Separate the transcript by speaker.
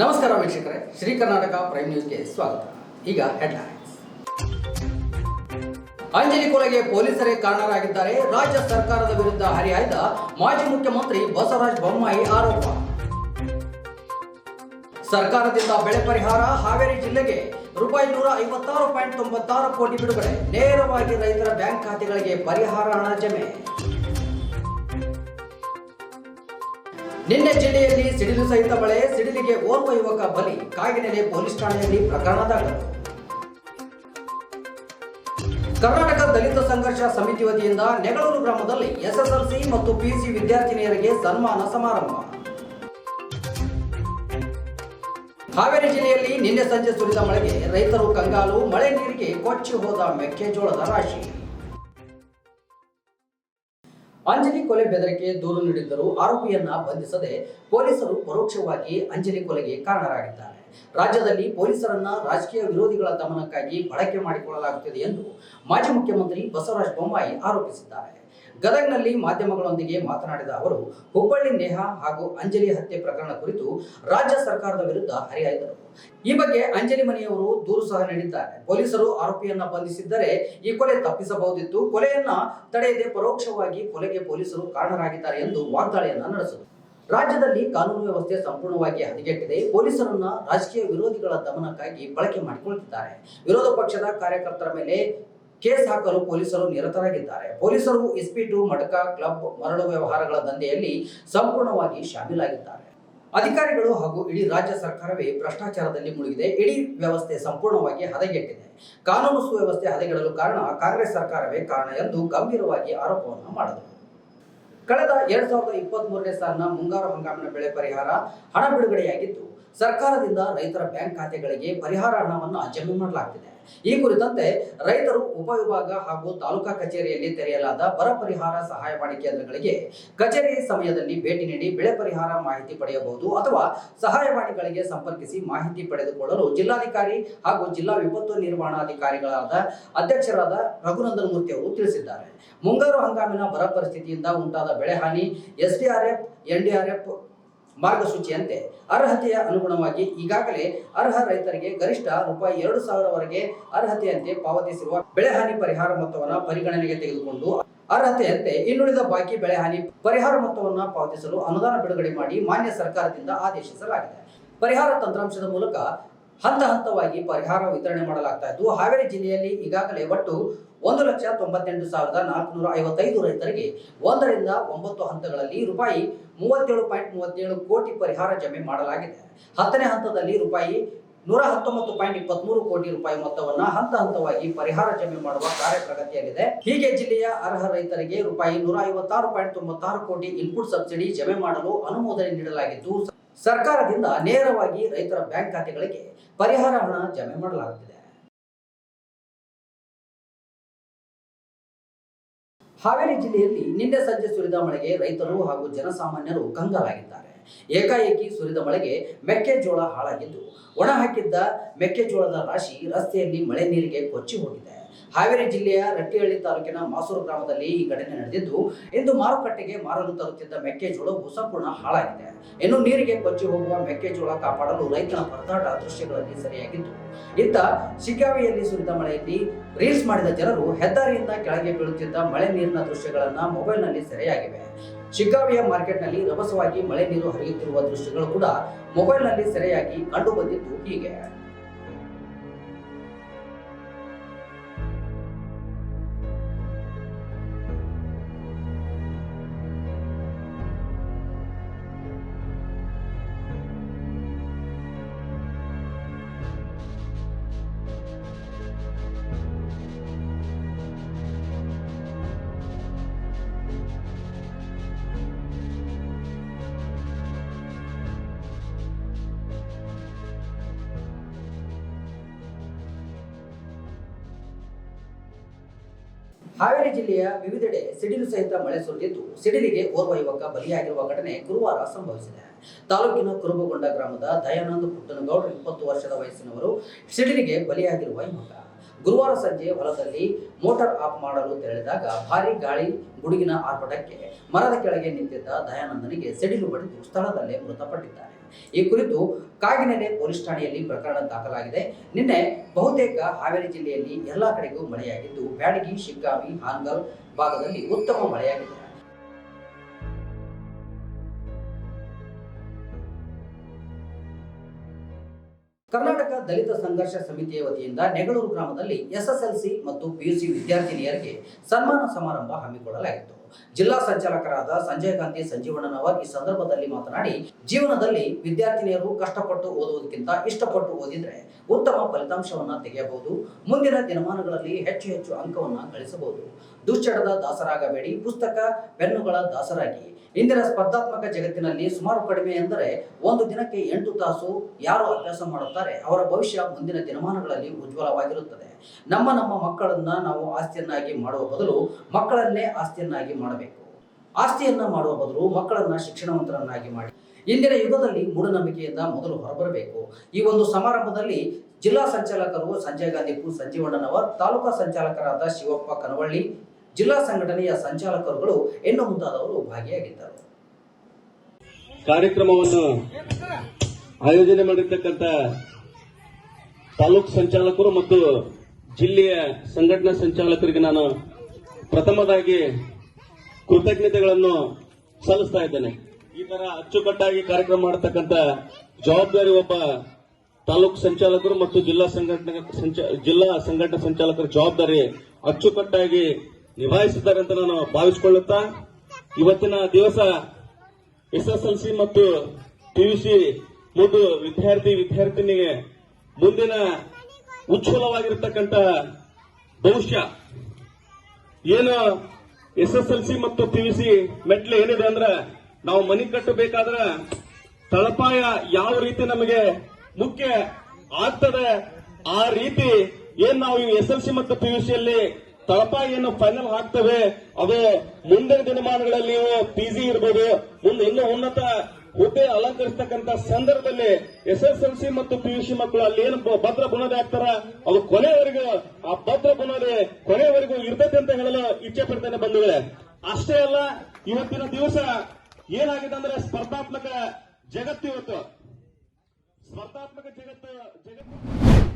Speaker 1: ನಮಸ್ಕಾರ ವೀಕ್ಷಕರೇ, ಶ್ರೀ ಕರ್ನಾಟಕ ಪ್ರೈಮ್ ನ್ಯೂಸ್ಗೆ ಸ್ವಾಗತ. ಈಗ ಹೆಡ್ಲೈನ್ಸ್. ಅಂಜಲಿ ಕೊಲೆಗೆ ಪೊಲೀಸರೇ ಕಾರಣರಾಗಿದ್ದಾರೆ. ರಾಜ್ಯ ಸರ್ಕಾರದ ವಿರುದ್ಧ ಹರಿಹಾಯ್ದ ಮಾಜಿ ಮುಖ್ಯಮಂತ್ರಿ ಬಸವರಾಜ ಬೊಮ್ಮಾಯಿ ಆರೋಪ. ಸರ್ಕಾರದಿಂದ ಬೆಳೆ ಪರಿಹಾರ, ಹಾವೇರಿ ಜಿಲ್ಲೆಗೆ ರೂಪಾಯಿ ನೂರ ಐವತ್ತಾರು ಪಾಯಿಂಟ್ ತೊಂಬತ್ತಾರು ಕೋಟಿ ಬಿಡುಗಡೆ. ನೇರವಾಗಿ ರೈತರ ಬ್ಯಾಂಕ್ ಖಾತೆಗಳಿಗೆ ಪರಿಹಾರ ಹಣ ಜಮೆ. ನಿನ್ನೆ ಜಿಲ್ಲೆಯಲ್ಲಿ ಸಿಡಿಲು ಸಹಿತ ಮಳೆ, ಸಿಡಿಲಿಗೆ ಓರ್ವ ಯುವಕ ಬಲಿ, ಕಾಗಿನೆಲೆ ಪೊಲೀಸ್ ಠಾಣೆಯಲ್ಲಿ ಪ್ರಕರಣ ದಾಖಲು. ಕರ್ನಾಟಕ ದಲಿತ ಸಂಘರ್ಷ ಸಮಿತಿ ವತಿಯಿಂದ ನೆಗಳೂರು ಗ್ರಾಮದಲ್ಲಿ ಎಸ್ಎಸ್ಎಲ್ಸಿ ಮತ್ತು ಪಿಯುಸಿ ವಿದ್ಯಾರ್ಥಿನಿಯರಿಗೆ ಸನ್ಮಾನ ಸಮಾರಂಭ. ಹಾವೇರಿ ಜಿಲ್ಲೆಯಲ್ಲಿ ನಿನ್ನೆ ಸಂಜೆ ಸುರಿದ ಮಳೆಗೆ ರೈತರು ಕಂಗಾಲು, ಮಳೆ ನೀರಿಗೆ ಕೊಚ್ಚಿ ಹೋದ ಮೆಕ್ಕೆಜೋಳದ ರಾಶಿ. ಅಂಜಲಿ ಕೊಲೆ ಬೆದರಿಕೆ ದೂರು ನೀಡಿದ್ದರೂ ಆರೋಪಿಯನ್ನ ಬಂಧಿಸದೆ ಪೊಲೀಸರು ಪರೋಕ್ಷವಾಗಿ ಅಂಜಲಿ ಕೊಲೆಗೆ ಕಾರಣರಾಗಿದ್ದಾರೆ. ರಾಜ್ಯದಲ್ಲಿ ಪೊಲೀಸರನ್ನ ರಾಜಕೀಯ ವಿರೋಧಿಗಳ ದಮನಕ್ಕಾಗಿ ಬಳಕೆ ಮಾಡಿಕೊಳ್ಳಲಾಗುತ್ತಿದೆ ಎಂದು ಮಾಜಿ ಮುಖ್ಯಮಂತ್ರಿ ಬಸವರಾಜ ಬೊಮ್ಮಾಯಿ ಆರೋಪಿಸಿದ್ದಾರೆ. ಗದಗ್ನಲ್ಲಿ ಮಾಧ್ಯಮಗಳೊಂದಿಗೆ ಮಾತನಾಡಿದ ಅವರು, ಹುಬ್ಬಳ್ಳಿ ನೇಹ ಹಾಗೂ ಅಂಜಲಿ ಹತ್ಯೆ ಪ್ರಕರಣ ಕುರಿತು ರಾಜ್ಯ ಸರ್ಕಾರದ ವಿರುದ್ಧ ಹರಿಹಾಯ್ದರು. ಈ ಬಗ್ಗೆ ಅಂಜಲಿ ಮನೆಯವರು ದೂರು ಸಹ ನೀಡಿದ್ದಾರೆ. ಪೊಲೀಸರು ಆರೋಪಿಯನ್ನ ಬಂಧಿಸಿದ್ದರೆ ಈ ಕೊಲೆ ತಪ್ಪಿಸಬಹುದಿತ್ತು. ಕೊಲೆಯನ್ನ ತಡೆಯದೆ ಪರೋಕ್ಷವಾಗಿ ಕೊಲೆಗೆ ಪೊಲೀಸರು ಕಾರಣರಾಗಿದ್ದಾರೆ ಎಂದು ವಾಗ್ದಾಳಿಯನ್ನ ನಡೆಸಿದರು. ರಾಜ್ಯದಲ್ಲಿ ಕಾನೂನು ವ್ಯವಸ್ಥೆ ಸಂಪೂರ್ಣವಾಗಿ ಹದಗೆಟ್ಟಿದೆ. ಪೊಲೀಸರನ್ನ ರಾಜಕೀಯ ವಿರೋಧಿಗಳ ದಮನಕ್ಕಾಗಿ ಬಳಕೆ ಮಾಡಿಕೊಳ್ಳುತ್ತಿದ್ದಾರೆ ವಿರೋಧ ಪಕ್ಷದ ಕಾರ್ಯಕರ್ತರ ಮೇಲೆ ಕೇಸ್ ಹಾಕಲು ಪೊಲೀಸರು ನಿರತರಾಗಿದ್ದಾರೆ. ಪೊಲೀಸರು ಇಸ್ಪೀಟು ಮಡಕ ಕ್ಲಬ್ ಮರಳು ವ್ಯವಹಾರಗಳ ದಂಧೆಯಲ್ಲಿ ಸಂಪೂರ್ಣವಾಗಿ ಶಾಮೀಲಾಗಿದ್ದಾರೆ. ಅಧಿಕಾರಿಗಳು ಹಾಗೂ ಇಡೀ ರಾಜ್ಯ ಸರ್ಕಾರವೇ ಭ್ರಷ್ಟಾಚಾರದಲ್ಲಿ ಮುಳುಗಿದೆ. ಇಡೀ ವ್ಯವಸ್ಥೆ ಸಂಪೂರ್ಣವಾಗಿ ಹದಗೆಟ್ಟಿದೆ. ಕಾನೂನು ಸುವ್ಯವಸ್ಥೆ ಹದಗೆಡಲು ಕಾರಣ ಕಾಂಗ್ರೆಸ್ ಸರ್ಕಾರವೇ ಕಾರಣ ಎಂದು ಗಂಭೀರವಾಗಿ ಆರೋಪವನ್ನು ಮಾಡಿದರು. ಕಳೆದ ಎರಡ್ ಸಾವಿರದ ಇಪ್ಪತ್ತ್ ಮೂರನೇ ಸಾಲಿನ ಮುಂಗಾರು ಹಂಗಾಮಿನ ಬೆಳೆ ಪರಿಹಾರ ಹಣ ಬಿಡುಗಡೆಯಾಗಿದ್ದು ಸರ್ಕಾರದಿಂದ ರೈತರ ಬ್ಯಾಂಕ್ ಖಾತೆಗಳಿಗೆ ಪರಿಹಾರ ಹಣವನ್ನು ಜಮೆ ಮಾಡಲಾಗ್ತಿದೆ. ಈ ಕುರಿತಂತೆ ರೈತರು ಉಪವಿಭಾಗ ಹಾಗೂ ತಾಲೂಕಾ ಕಚೇರಿಯಲ್ಲಿ ತೆರೆಯಲಾದ ಬರ ಪರಿಹಾರ ಸಹಾಯವಾಣಿ ಕೇಂದ್ರಗಳಿಗೆ ಕಚೇರಿ ಸಮಯದಲ್ಲಿ ಭೇಟಿ ನೀಡಿ ಬೆಳೆ ಪರಿಹಾರ ಮಾಹಿತಿ ಪಡೆಯಬಹುದು ಅಥವಾ ಸಹಾಯವಾಣಿಗಳಿಗೆ ಸಂಪರ್ಕಿಸಿ ಮಾಹಿತಿ ಪಡೆದುಕೊಳ್ಳಲು ಜಿಲ್ಲಾಧಿಕಾರಿ ಹಾಗೂ ಜಿಲ್ಲಾ ವಿಪತ್ತು ನಿರ್ವಹಣಾಧಿಕಾರಿಗಳಾದ ಅಧ್ಯಕ್ಷರಾದ ರಘುನಂದನ್ ಮೂರ್ತಿ ಅವರು ತಿಳಿಸಿದ್ದಾರೆ. ಮುಂಗಾರು ಹಂಗಾಮಿನ ಬರ ಪರಿಸ್ಥಿತಿಯಿಂದ ಉಂಟಾದ ಬೆಳೆ ಹಾನಿ ಎಸ್ಡಿಆರ್ಎಫ್ ಎನ್ಡಿಆರ್ಎಫ್ ಮಾರ್ಗಸೂಚಿಯಂತೆ ಅರ್ಹತೆಯ ಅನುಗುಣವಾಗಿ ಈಗಾಗಲೇ ಅರ್ಹ ರೈತರಿಗೆ ಗರಿಷ್ಠ ರೂಪಾಯಿ ಎರಡು ಸಾವಿರವರೆಗೆ ಅರ್ಹತೆಯಂತೆ ಪಾವತಿಸಿರುವ ಬೆಳೆ ಹಾನಿ ಪರಿಹಾರ ಮೊತ್ತವನ್ನು ಪರಿಗಣನೆಗೆ ತೆಗೆದುಕೊಂಡು ಅರ್ಹತೆಯಂತೆ ಇನ್ನುಳಿದ ಬಾಕಿ ಬೆಳೆ ಹಾನಿ ಪರಿಹಾರ ಮೊತ್ತವನ್ನು ಪಾವತಿಸಲು ಅನುದಾನ ಬಿಡುಗಡೆ ಮಾಡಿ ಮಾನ್ಯ ಸರ್ಕಾರದಿಂದ ಆದೇಶಿಸಲಾಗಿದೆ. ಪರಿಹಾರ ತಂತ್ರಾಂಶದ ಮೂಲಕ ಹಂತ ಹಂತವಾಗಿ ಪರಿಹಾರ ವಿತರಣೆ ಮಾಡಲಾಗ್ತಾ ಇದ್ದು, ಹಾವೇರಿ ಜಿಲ್ಲೆಯಲ್ಲಿ ಈಗಾಗಲೇ ಒಟ್ಟು ಒಂದು ಲಕ್ಷ ತೊಂಬತ್ತೆಂಟು ಸಾವಿರದ ನಾಲ್ಕುನೂರ ಐವತ್ತೈದು ರೈತರಿಗೆ ಒಂದರಿಂದ ಒಂಬತ್ತು ಹಂತಗಳಲ್ಲಿ ರೂಪಾಯಿ ಮೂವತ್ತೇಳು ಪಾಯಿಂಟ್ ಮೂವತ್ತೇಳು ಕೋಟಿ ಪರಿಹಾರ ಜಮೆ ಮಾಡಲಾಗಿದೆ. ಹತ್ತನೇ ಹಂತದಲ್ಲಿ ರೂಪಾಯಿ ನೂರ ಹತ್ತೊಂಬತ್ತು ಪಾಯಿಂಟ್ ಇಪ್ಪತ್ಮೂರು ಕೋಟಿ ರೂಪಾಯಿ ಮೊತ್ತವನ್ನ ಹಂತ ಹಂತವಾಗಿ ಪರಿಹಾರ ಜಮೆ ಮಾಡುವ ಕಾರ್ಯ ಪ್ರಗತಿಯಲ್ಲಿದೆ ಹೀಗೆ ಜಿಲ್ಲೆಯ ಅರ್ಹ ರೈತರಿಗೆ ರೂಪಾಯಿ ನೂರ ಐವತ್ತಾರು ಪಾಯಿಂಟ್ ತೊಂಬತ್ತಾರು ಕೋಟಿ ಇನ್ಪುಟ್ ಸಬ್ಸಿಡಿ ಜಮೆ ಮಾಡಲು ಅನುಮೋದನೆ ನೀಡಲಾಗಿದ್ದು, ಸರ್ಕಾರದಿಂದ ನೇರವಾಗಿ ರೈತರ ಬ್ಯಾಂಕ್ ಖಾತೆಗಳಿಗೆ ಪರಿಹಾರ ಹಣ ಜಮೆ ಮಾಡಲಾಗುತ್ತಿದೆ. ಹಾವೇರಿ ಜಿಲ್ಲೆಯಲ್ಲಿ ನಿನ್ನೆ ಸಂಜೆ ಸುರಿದ ಮಳೆಗೆ ರೈತರು ಹಾಗೂ ಜನಸಾಮಾನ್ಯರು ಕಂಗಾಲಾಗಿದ್ದಾರೆ. ಏಕಾಏಕಿ ಸುರಿದ ಮಳೆಗೆ ಮೆಕ್ಕೆಜೋಳ ಹಾಳಾಗಿದ್ದು, ಒಣ ಹಾಕಿದ್ದ ಮೆಕ್ಕೆಜೋಳದ ರಾಶಿ ರಸ್ತೆಯಲ್ಲಿ ಮಳೆ ನೀರಿಗೆ ಕೊಚ್ಚಿ ಹೋಗಿದೆ. ಹಾವೇರಿ ಜಿಲ್ಲೆಯ ರಟ್ಟಿಹಳ್ಳಿ ತಾಲೂಕಿನ ಮಾಸೂರು ಗ್ರಾಮದಲ್ಲಿ ಈ ಘಟನೆ ನಡೆದಿದ್ದು, ಇಂದು ಮಾರುಕಟ್ಟೆಗೆ ಮಾರಲು ತರುತ್ತಿದ್ದ ಮೆಕ್ಕೆಜೋಳ ಸಂಪೂರ್ಣ ಹಾಳಾಗಿದೆ. ಇನ್ನು ನೀರಿಗೆ ಕೊಚ್ಚಿ ಹೋಗುವ ಮೆಕ್ಕೆಜೋಳ ಕಾಪಾಡಲು ರೈತನ ಪರದಾಟ ದೃಶ್ಯಗಳಲ್ಲಿ ಸರಿಯಾಗಿತ್ತು ಇತ್ತ ಶಿಕಾವಿಯಲ್ಲಿ ಸುರಿದ ಮಳೆಯಲ್ಲಿ ರೀಲ್ಸ್ ಮಾಡಿದ ಜನರು ಹೆದ್ದಾರಿಯಿಂದ ಕೆಳಗೆ ಬೀಳುತ್ತಿದ್ದ ಮಳೆ ನೀರಿನ ದೃಶ್ಯಗಳನ್ನ ಮೊಬೈಲ್ನಲ್ಲಿ ಸೆರೆಯಾಗಿವೆ. ಶಿಕಾವಿಯ ಮಾರ್ಕೆಟ್ನಲ್ಲಿ ರಭಸವಾಗಿ ಮಳೆ ನೀರು ಹರಿಯುತ್ತಿರುವ ದೃಶ್ಯಗಳು ಕೂಡ ಮೊಬೈಲ್ನಲ್ಲಿ ಸೆರೆಯಾಗಿ ಕಂಡು ಬಂದಿದ್ದು ಹೀಗೆ. ಹಾವೇರಿ ಜಿಲ್ಲೆಯ ವಿವಿಧೆಡೆ ಸಿಡಿಲು ಸಹಿತ ಮಳೆ ಸುರಿದಿದ್ದು, ಸಿಡಿಲಿಗೆ ಓರ್ವ ಯುವಕ ಬಲಿಯಾಗಿರುವ ಘಟನೆ ಗುರುವಾರ ಸಂಭವಿಸಿದೆ. ತಾಲೂಕಿನ ಕುರುಬಗೊಂಡ ಗ್ರಾಮದ ದಯಾನಂದ ಪುಟ್ಟನಗೌಡ ಇಪ್ಪತ್ತು ವರ್ಷದ ವಯಸ್ಸಿನವರು ಸಿಡಿಲಿಗೆ ಬಲಿಯಾಗಿರುವ ಯುವಕ. ಗುರುವಾರ ಸಂಜೆ ಹೊಲದಲ್ಲಿ ಮೋಟಾರ್ ಆಫ್ ಮಾಡಲು ತೆರಳಿದಾಗ ಭಾರಿ ಗಾಳಿ ಗುಡುಗಿನ ಆರ್ಭಟಕ್ಕೆ ಮರದ ಕೆಳಗೆ ನಿಂತಿದ್ದ ದಯಾನಂದನಿಗೆ ಸಿಡಿಲು ಬಡಿದು ಸ್ಥಳದಲ್ಲೇ ಮೃತಪಟ್ಟಿದ್ದಾರೆ. ಈ ಕುರಿತು ಕಾಗಿನೆಲೆ ಪೊಲೀಸ್ ಠಾಣೆಯಲ್ಲಿ ಪ್ರಕರಣ ದಾಖಲಾಗಿದೆ. ನಿನ್ನೆ ಬಹುತೇಕ ಹಾವೇರಿ ಜಿಲ್ಲೆಯಲ್ಲಿ ಎಲ್ಲಾ ಕಡೆಗೂ ಮಳೆಯಾಗಿದ್ದು, ಬ್ಯಾಡಗಿ, ಶಿಗ್ಗಾವಿ, ಹಾನಗಲ್ ಭಾಗದಲ್ಲಿ ಉತ್ತಮ ಮಳೆಯಾಗಿದೆ. ಕರ್ನಾಟಕ ದಲಿತ ಸಂಘರ್ಷ ಸಮಿತಿಯ ವತಿಯಿಂದ ನೆಗಳೂರು ಗ್ರಾಮದಲ್ಲಿ ಎಸ್ಎಸ್ಎಲ್ಸಿ ಮತ್ತು ಪಿಯುಸಿ ವಿದ್ಯಾರ್ಥಿನಿಯರಿಗೆ ಸನ್ಮಾನ ಸಮಾರಂಭ ಹಮ್ಮಿಕೊಳ್ಳಲಾಗಿತ್ತು. ಜಿಲ್ಲಾ ಸಂಚಾಲಕರಾದ ಸಂಜಯ್ ಕಾಂತಿ ಸಂಜೀವಣ್ಣನವರ್ ಈ ಸಂದರ್ಭದಲ್ಲಿ ಮಾತನಾಡಿ, ಜೀವನದಲ್ಲಿ ವಿದ್ಯಾರ್ಥಿನಿಯರು ಕಷ್ಟಪಟ್ಟು ಓದುವುದಕ್ಕಿಂತ ಇಷ್ಟಪಟ್ಟು ಓದಿದ್ರೆ ಉತ್ತಮ ಫಲಿತಾಂಶವನ್ನ ತೆಗೆಯಬಹುದು. ಮುಂದಿನ ದಿನಮಾನಗಳಲ್ಲಿ ಹೆಚ್ಚು ಹೆಚ್ಚು ಅಂಕವನ್ನು ಗಳಿಸಬಹುದು. ದುಶ್ಚಟದ ದಾಸರಾಗಬೇಡಿ. ಪುಸ್ತಕ ಪೆನ್ನುಗಳ ದಾಸರಾಗಿ. ಇಂದಿನ ಸ್ಪರ್ಧಾತ್ಮಕ ಜಗತ್ತಿನಲ್ಲಿ ಸುಮಾರು ಕಡಿಮೆ ಎಂದರೆ ಒಂದು ದಿನಕ್ಕೆ ಎಂಟು ತಾಸು ಯಾರು ಅಭ್ಯಾಸ ಮಾಡುತ್ತಾರೆ? ಅವರ ಭವಿಷ್ಯ ಮುಂದಿನ ದಿನಮಾನಗಳಲ್ಲಿ ಉಜ್ವಲವಾಗಿರುತ್ತದೆ. ನಮ್ಮ ನಮ್ಮ ಮಕ್ಕಳನ್ನ ನಾವು ಆಸ್ತಿಯನ್ನಾಗಿ ಮಾಡುವ ಬದಲು ಮಕ್ಕಳನ್ನೇ ಆಸ್ತಿಯನ್ನಾಗಿ ಮಾಡಬೇಕು. ಆಸ್ತಿಯನ್ನ ಮಾಡುವ ಬದಲು ಮಕ್ಕಳನ್ನ ಶಿಕ್ಷಣವಂತರನ್ನಾಗಿ ಮಾಡಿ. ಇಂದಿನ ಯುಗದಲ್ಲಿ ಮೂಢನಂಬಿಕೆಯಿಂದ ಮೊದಲು ಹೊರಬರಬೇಕು. ಈ ಒಂದು ಸಮಾರಂಭದಲ್ಲಿ ಜಿಲ್ಲಾ ಸಂಚಾಲಕರು ಸಂಜಯ್ ಗಾಂಧಿ ಪು ಸಂಜೀವಣ್ಣನವರ್, ತಾಲೂಕಾ ಸಂಚಾಲಕರಾದ ಶಿವಪ್ಪ ಕನವಳ್ಳಿ, ಜಿಲ್ಲಾ ಸಂಘಟನೆಯ ಸಂಚಾಲಕರುಗಳು ಎನ್ನು ಮುಂತಾದವರು ಭಾಗಿಯಾಗಿದ್ದರು.
Speaker 2: ಕಾರ್ಯಕ್ರಮವನ್ನು ಆಯೋಜನೆ ಮಾಡಿರ್ತಕ್ಕಂಥ ತಾಲೂಕು ಸಂಚಾಲಕರು ಮತ್ತು ಜಿಲ್ಲೆಯ ಸಂಘಟನಾ ಸಂಚಾಲಕರಿಗೆ ನಾನು ಪ್ರಥಮದಾಗಿ ಕೃತಜ್ಞತೆಗಳನ್ನು ಸಲ್ಲಿಸ್ತಾ ಇದ್ದೇನೆ. ಈ ತರ ಅಚ್ಚುಕಟ್ಟಾಗಿ ಕಾರ್ಯಕ್ರಮ ಮಾಡತಕ್ಕಂತ ಜವಾಬ್ದಾರಿ ಒಬ್ಬ ತಾಲೂಕು ಸಂಚಾಲಕರು ಮತ್ತು ಜಿಲ್ಲಾ ಸಂಘಟನೆ ಜಿಲ್ಲಾ ಸಂಘಟನೆ ಸಂಚಾಲಕರ ಜವಾಬ್ದಾರಿ ಅಚ್ಚುಕಟ್ಟಾಗಿ ನಿಭಾಯಿಸಿದ್ದಾರೆ ಅಂತ ನಾನು ಭಾವಿಸಿಕೊಳ್ಳುತ್ತಾ, ಇವತ್ತಿನ ದಿವಸ ಎಸ್ಎಸ್ಎಲ್ಸಿ ಮತ್ತು ಪಿಯುಸಿ ಮೂರು ವಿದ್ಯಾರ್ಥಿ ವಿದ್ಯಾರ್ಥಿನಿಗೆ ಮುಂದಿನ ಉಜ್ವಲವಾಗಿರ್ತಕ್ಕಂಥ ಭವಿಷ್ಯ. ಏನು ಎಸ್ಎಸ್ಎಲ್ಸಿ ಮತ್ತು ಪಿಯುಸಿ ಮೆಟ್ಲು ಏನಿದೆ ಅಂದ್ರೆ ನಾವು ಮನಿ ಕಟ್ಟಬೇಕಾದ್ರೆ ತಳಪಾಯ ಯಾವ ರೀತಿ ನಮಗೆ ಮುಖ್ಯ ಆಗ್ತದೆ, ಆ ರೀತಿ ಏನ್ ನಾವು ಎಸ್ ಎಲ್ ಸಿ ಮತ್ತು ತಳಪಾಯ ಏನು ಫೈನಲ್ ಆಗ್ತವೆ ಅದು ಮುಂದಿನ ದಿನಮಾನಗಳಲ್ಲಿ ಪಿ ಜಿ ಇರ್ಬೋದು, ಮುಂದೆ ಇನ್ನೂ ಉನ್ನತ ಹುದ್ದೆ ಅಲಂಕರಿಸ್ತಕ್ಕಂತ ಸಂದರ್ಭದಲ್ಲಿ ಎಸ್ ಎಸ್ ಎಲ್ ಸಿ ಮತ್ತು ಪಿಯುಸಿ ಮಕ್ಕಳು ಅಲ್ಲಿ ಏನು ಭದ್ರ ಬುನಾದಿ ಆಗ್ತಾರ ಅದು ಕೊನೆಯವರೆಗೂ, ಆ ಭದ್ರ ಬುನಾದಿ ಕೊನೆವರೆಗೂ ಇರ್ತೈತೆ ಅಂತ ಹೇಳಲು ಇಚ್ಛೆ ಪಡ್ತೇನೆ ಬಂಧುಗಳೇ. ಅಷ್ಟೇ ಅಲ್ಲ, ಇವತ್ತಿನ ದಿವಸ ಏನಾಗಿದೆ ಅಂದ್ರೆ ಸ್ಪರ್ಧಾತ್ಮಕ ಜಗತ್ತು ಇವತ್ತು. ಸ್ಪರ್ಧಾತ್ಮಕ ಜಗತ್ತು ಜಗತ್ತು